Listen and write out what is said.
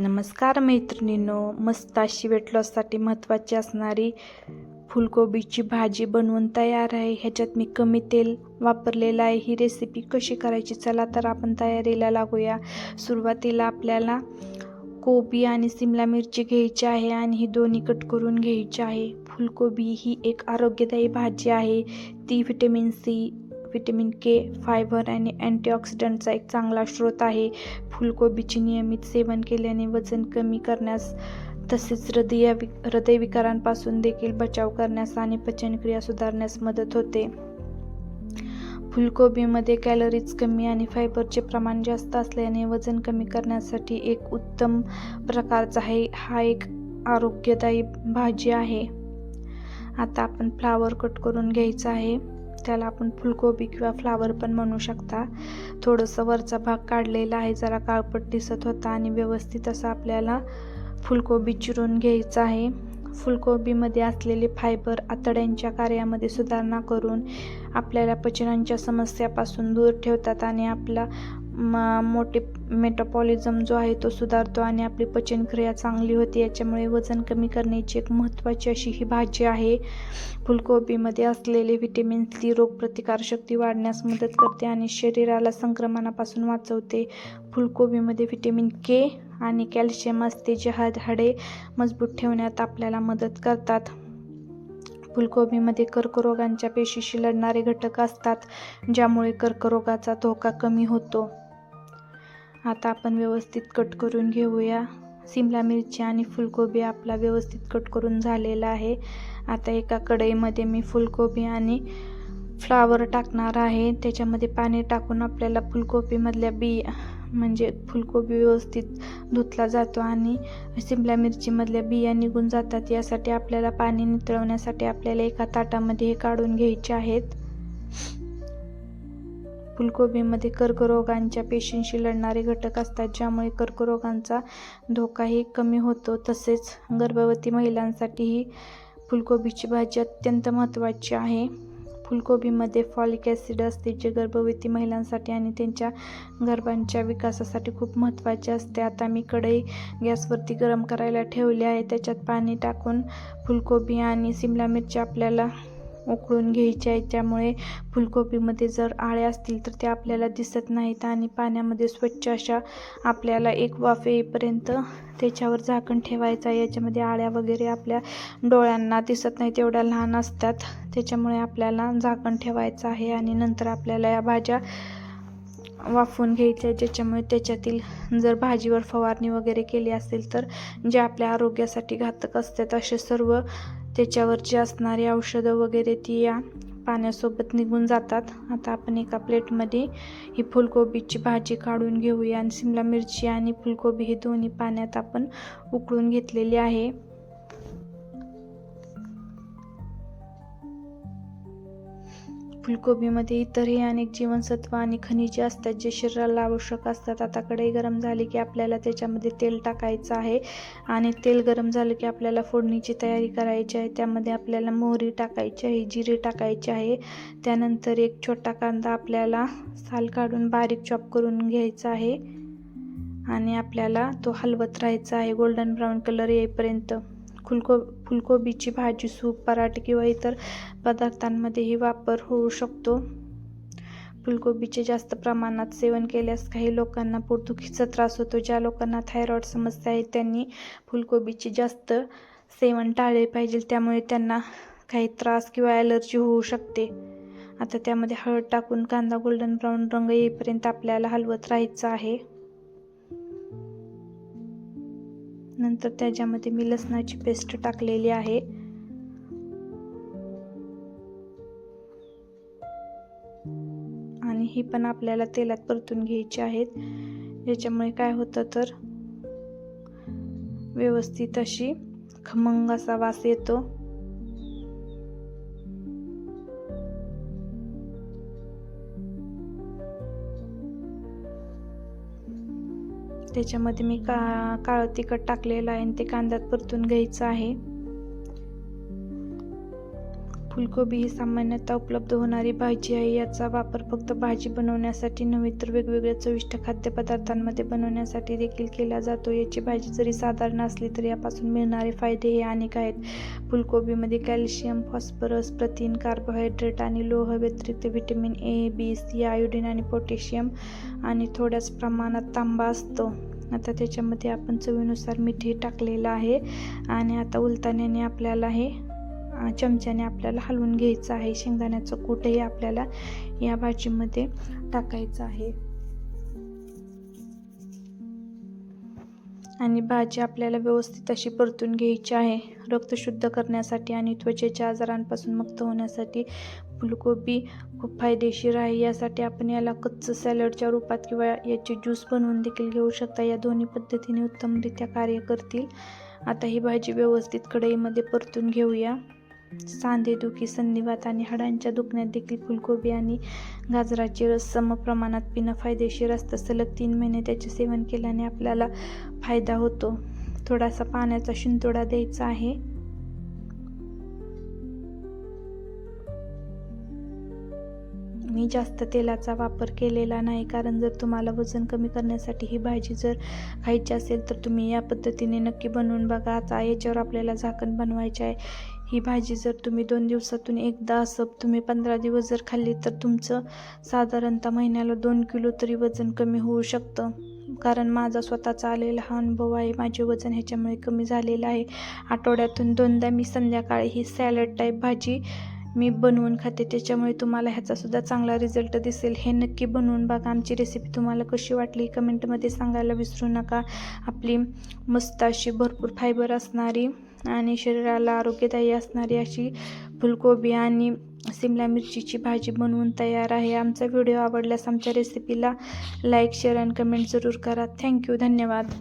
नमस्कार मैत्रिणींनो मस्त अशी वेट लॉससाठी महत्त्वाची असणारी फुलकोबीची भाजी बनवून तयार आहे. ह्याच्यात मी कमी तेल वापरलेलं आहे. ही रेसिपी कशी करायची चला तर आपण तयारीला लागूया. सुरुवातीला आपल्याला कोबी आणि सिमला मिरची घ्यायची आहे आणि ही दोन्ही कट करून घ्यायची आहे. फुलकोबी ही एक आरोग्यदायी भाजी आहे. ती vitamin C vitamin K fibre आणि अँटीऑक्सिडंटचा एक चांगला स्रोत आहे. फुलकोबीचे नियमित सेवन केल्याने वजन कमी करण्यास तसेच हृदय हृदयविकारांपासून देखील बचाव करण्यास आणि पचनक्रिया सुधारण्यास मदत होते. फुलकोबीमध्ये कॅलरीज कमी आणि फायबरचे प्रमाण जास्त असल्याने वजन कमी करण्यासाठी एक उत्तम प्रकारचा आहे. हा एक आरोग्यदायी भाजी आहे. आता आपण फ्लावर कट करून घ्यायचा आहे. त्याला आपण फुलकोबी किंवा फ्लावर पण म्हणू शकता. थोडंसं वरचा भाग काढलेला आहे जरा काळपट दिसत होता आणि व्यवस्थित असं आपल्याला फुलकोबी चिरून घ्यायचं आहे. फुलकोबीमध्ये असलेले फायबर आतड्यांच्या कार्यामध्ये सुधारणा करून आपल्याला पचनांच्या समस्यापासून दूर ठेवतात आणि आपला मा मोठे मेटाबॉलिझम जो आहे तो सुधारतो आणि आपली पचनक्रिया चांगली होते याच्यामुळे वजन कमी करण्याची एक महत्त्वाची अशी ही भाजी आहे. फुलकोबीमध्ये असलेले व्हिटॅमिन सी रोगप्रतिकारशक्ती वाढण्यास मदत करते आणि शरीराला संक्रमणापासून वाचवते. फुलकोबीमध्ये व्हिटॅमिन के आणि कॅल्शियम असते जे हाड हाडे मजबूत ठेवण्यात आपल्याला मदत करतात. फुलकोबीमध्ये कर्करोगांच्या पेशीशी लढणारे घटक असतात ज्यामुळे कर्करोगाचा धोका कमी होतो. आता आपण व्यवस्थित कट करून घेऊया. सिमला मिरची आणि फुलकोबी आपला व्यवस्थित कट करून झालेला आहे. आता एका कढईमध्ये मी फुलकोबी आणि फ्लावर टाकणार आहे. त्याच्यामध्ये पाणी टाकून आपल्याला फुलकोबीमधल्या बी म्हणजे फुलकोबी व्यवस्थित धुतला जातो आणि सिमला मिरचीमधल्या बिया निघून जातात. यासाठी आपल्याला पाणी नितळवण्यासाठी आपल्याला एका ताटामध्ये हे काढून घ्यायचे आहेत. फुलकोबीमध्ये कर्करोगांच्या पेशींशी लढणारे घटक असतात ज्यामुळे कर्करोगांचा धोकाही कमी होतो. तसेच गर्भवती महिलांसाठीही फुलकोबीची भाजी अत्यंत महत्त्वाची आहे. फुलकोबीमध्ये फॉलिक ॲसिड असते जे गर्भवती महिलांसाठी आणि त्यांच्या गर्भांच्या विकासासाठी खूप महत्त्वाचे असते. आता मी कढई गॅसवरती गरम करायला ठेवली आहे. त्याच्यात पाणी टाकून फुलकोबी आणि सिमला मिरची आपल्याला उकळून घ्यायचे आहे त्यामुळे फुलकोबीमध्ये जर आळ्या असतील तर त्या आपल्याला दिसत नाहीत आणि पाण्यामध्ये स्वच्छ अशा आपल्याला एक वाफ येईपर्यंत त्याच्यावर झाकण ठेवायचं. आहे याच्यामध्ये आळ्या वगैरे आपल्या डोळ्यांना दिसत नाहीत एवढ्या लहान असतात. त्याच्यामुळे आपल्याला झाकण ठेवायचं आहे आणि नंतर आपल्याला या भाज्या वाफवून घ्यायच्या. ज्याच्यामुळे त्याच्यातील जर भाजीवर फवारणी वगैरे केली असेल तर जे आपल्या आरोग्यासाठी घातक असतात असे सर्व त्याच्यावरची असणारी औषधं वगैरे ती या पाण्यासोबत निघून जातात. आता आपण एका प्लेटमध्ये ही फुलकोबीची भाजी काढून घेऊया आणि शिमला मिरची आणि फुलकोबी हे दोन्ही पाण्यात आपण उकळून घेतलेली आहे. फुलकोबीमध्ये इतरही अनेक जीवनसत्व आणि खनिजे असतात जे शरीराला आवश्यक असतात. आता कढई गरम झाली की आपल्याला त्याच्यामध्ये तेल टाकायचं आहे आणि तेल गरम झालं की आपल्याला फोडणीची तयारी करायची आहे. त्यामध्ये आपल्याला मोहरी टाकायची आहे जिरे टाकायचे आहे. त्यानंतर एक छोटा कांदा आपल्याला साल काढून बारीक चॉप करून घ्यायचा आहे आणि आपल्याला तो हलवत राहायचा आहे. गोल्डन ब्राऊन कलर येईपर्यंत. फुलको फुलकोबीची भाजी सूप पराठे किंवा इतर पदार्थांमध्येही वापर होऊ शकतो. फुलकोबीचे जास्त प्रमाणात सेवन केल्यास काही लोकांना पोटदुखीचा त्रास होतो. ज्या लोकांना थायरॉईड समस्या आहे त्यांनी फुलकोबीचे जास्त सेवन टाळले पाहिजे. त्यामुळे त्यांना काही त्रास किंवा ॲलर्जी होऊ शकते. आता त्यामध्ये हळद टाकून कांदा गोल्डन ब्राऊन रंग येईपर्यंत आपल्याला हलवत राहायचं आहे. नंतर त्याच्यामध्ये मी लसणाची पेस्ट टाकलेली आहे. आणि ही पण आपल्याला तेलात परतून घ्यायची आहेत. याच्यामुळे काय होतं तर व्यवस्थित अशी खमंग असा वास येतो. त्याच्यामध्ये मी का काळं तिखट टाकलेलं आहे आणि ते कांद्यात परतून घ्यायचं आहे. फुलकोबी ही सामान्यतः उपलब्ध होणारी भाजी आहे. याचा वापर फक्त भाजी बनवण्यासाठी नव्हे तर वेगवेगळ्या चविष्ट खाद्यपदार्थांमध्ये बनवण्यासाठी देखील केला जातो. याची भाजी जरी साधारण असली तरी यापासून मिळणारे फायदे हे अनेक आहेत. फुलकोबीमध्ये कॅल्शियम फॉस्फरस प्रथिन कार्बोहायड्रेट आणि लोह व्यतिरिक्त vitamin A B C iodine आणि पोटॅशियम आणि थोड्याच प्रमाणात तांबा असतो. आता त्याच्यामध्ये आपण चवीनुसार मीठही टाकलेलं आहे. आणि आता उलताण्याने आपल्याला हे चमच्याने आपल्याला हलवून घ्यायचं आहे. शेंगदाण्याचं कूटही आपल्याला या भाजीमध्ये टाकायचं आहे. आणि भाजी आपल्याला व्यवस्थित अशी परतून घ्यायची आहे. रक्त शुद्ध करण्यासाठी आणि त्वचेच्या आजारांपासून मुक्त होण्यासाठी फुलकोबी खूप फायदेशीर आहे. यासाठी आपण याला कच्चं सॅलडच्या रूपात किंवा याचे ज्यूस बनवून देखील घेऊ शकता. या दोन्ही पद्धतीने उत्तमरित्या कार्य करतील. आता ही भाजी व्यवस्थित कढईमध्ये परतून घेऊया. सांधेदुखी संधिवात आणि हाडांच्या दुखण्यात देखील फुलकोबी आणि गाजराचे रस सम प्रमाणात पिणं फायदेशीर असतं. सलग तीन महिने त्याचे सेवन केल्याने आपल्याला फायदा होतो. थोडासा पाण्याचा शिंतोडा द्यायचा आहे. मी जास्त तेलाचा वापर केलेला नाही कारण जर तुम्हाला वजन कमी करण्यासाठी ही भाजी जर खायची असेल तर तुम्ही या पद्धतीने नक्की बनवून बघा. आता याच्यावर आपल्याला झाकण बनवायचे आहे. ही भाजी जर तुम्ही दोन दिवसातून एकदा असं तुम्ही पंधरा दिवस जर खाल्ली तर तुमचं साधारणतः महिन्याला दोन किलो तरी वजन कमी होऊ शकतं. कारण माझा स्वतःचा आलेला हा अनुभव आहे. माझे वजन ह्याच्यामुळे कमी झालेलं आहे. आठवड्यातून दोनदा मी संध्याकाळी ही सॅलड टाईप भाजी मी बनवून खाते. त्याच्यामुळे तुम्हाला ह्याचासुद्धा चांगला रिझल्ट दिसेल. हे नक्की बनवून बघा. आमची रेसिपी तुम्हाला कशी वाटली कमेंटमध्ये सांगायला विसरू नका. आपली मस्त अशी भरपूर फायबर असणारी आणि शरीराला आरोग्यदायी असणारी अशी फुलकोबी आणि सिमला मिरचीची भाजी बनवून तयार आहे. आमचा व्हिडिओ आवडल्यास आमच्या रेसिपीला लाईक शेअर आणि कमेंट जरूर करा. थँक्यू धन्यवाद.